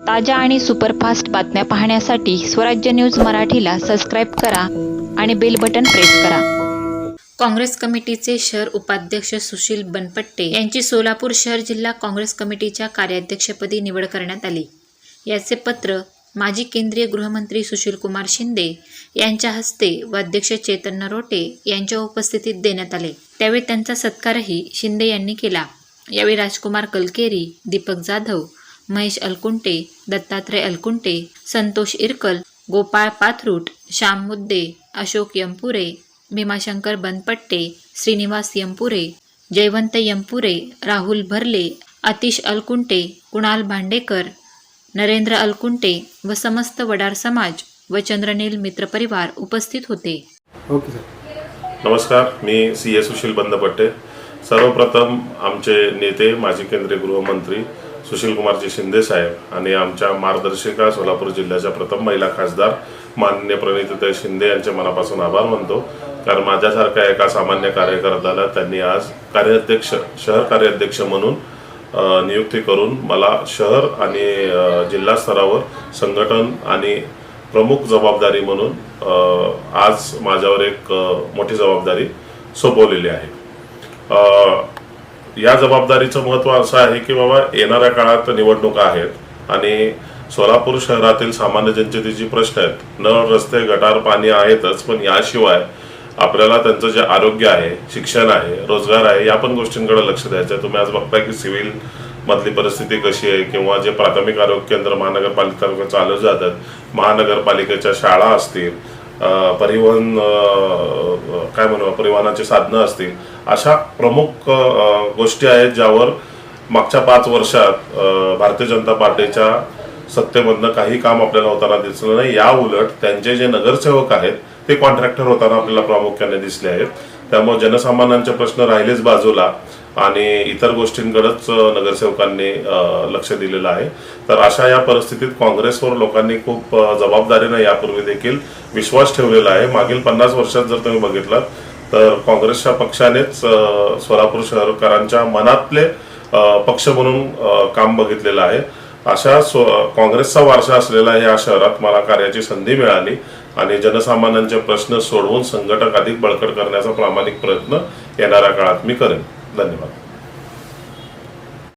ताज्या आणि सुपरफास्ट बातम्या पाहण्यासाठी स्वराज्य न्यूज मराठीला सबस्क्राईब करा आणि बेल बटन प्रेस करा. काँग्रेस कमिटीचे शहर उपाध्यक्ष सुशील बनपट्टे यांची सोलापूर शहर जिल्हा काँग्रेस कमिटीच्या कार्याध्यक्षपदी निवड करण्यात आली. याचे पत्र माजी केंद्रीय गृहमंत्री सुशीलकुमार शिंदे यांच्या हस्ते व अध्यक्ष चेतन नरोटे यांच्या उपस्थितीत देण्यात आले. त्यावेळी त्यांचा सत्कारही शिंदे यांनी केला. यावेळी राजकुमार कलकेरी दीपक जाधव महेश अलकुंटे दत्तात्रय अलकुंटे संतोष इरकल गोपाळ पाथरूट श्याम मुद्दे अशोक यंपुरे भीमाशंकर बनपट्टे श्रीनिवास यंपुरे जयवंत यंपुरे राहुल भरले अतिश अलकुंटे कुणाल भांडेकर नरेंद्र अलकुंटे व समस्त वडार समाज व चंद्रनील मित्रपरिवार उपस्थित होते. Okay sir. नमस्कार मी सी ए सुशील बंदपट्टे. सर्वप्रथम आमचे नेते माजी केंद्रीय गृहमंत्री सुशीलकुमारजी शिंदे साहेब आणि आमच्या मार्गदर्शिका सोलापूर जिल्ह्याच्या प्रथम महिला खासदार माननीय प्रणितीताई शिंदे यांचे मनापासून आभार मानतो. कारण माझ्यासारख्या एका सामान्य कार्यकर्त्याला त्यांनी आज कार्याध्यक्ष शहर कार्याध्यक्ष म्हणून नियुक्ती करून मला शहर आणि जिल्हा स्तरावर संघटन आणि प्रमुख जबाबदारी म्हणून आज माझ्यावर एक मोठी जबाबदारी सोपवलेली आहे. या जबाबदारीचं महत्त्व असं आहे की बाबा येणाऱ्या काळात निवडणुका आहेत आणि सोलापूर शहरातील सामान्य जनतेचे जे प्रश्न आहेत नळ रस्ते गटार पाणी आहेतच पण याशिवाय आपल्याला त्यांचं जे आरोग्य आहे शिक्षण आहे रोजगार आहे या पण गोष्टींकडे लक्ष द्यायचं आहे. तुम्ही आज बघताय की सिव्हिल मधली परिस्थिती कशी आहे किंवा जे प्राथमिक आरोग्य केंद्र महानगरपालिका चालू जातात महानगरपालिकेच्या शाळा असतील परिवहन काय म्हणू परिवहनाची साधनं असतील अशा प्रमुख गोष्टी आहेत ज्यावर मागच्या पाच वर्षात भारतीय जनता पार्टीच्या सत्तेमधनं काही काम आपल्याला होताना दिसलं नाही. या उलट त्यांचे जे नगरसेवक आहेत ते कॉन्ट्रॅक्टर होताना आपल्याला प्रामुख्याने दिसले आहेत. त्यामुळे जनसामान्यांचे प्रश्न राहिलेच बाजूला. आणि इतर गोष्टींकडेच नगरसेवकांनी लक्ष दिलेलं आहे. तर अशा या परिस्थितीत काँग्रेसवर लोकांनी खूप जबाबदारीनं यापूर्वी देखील विश्वास ठेवलेला आहे. मागील पन्नास वर्षात जर तुम्ही बघितलं तर काँग्रेसच्या पक्षानेच सोलापूर शहरकरांच्या मनातले पक्ष म्हणून काम बघितलेलं आहे. अशा स्व काँग्रेसचा वारसा असलेला या शहरात मला कार्याची संधी मिळाली आणि जनसामान्यांचे प्रश्न सोडवून संघटक अधिक बळकट करण्याचा प्रामाणिक प्रयत्न येणाऱ्या काळात मी करेन. 那你们。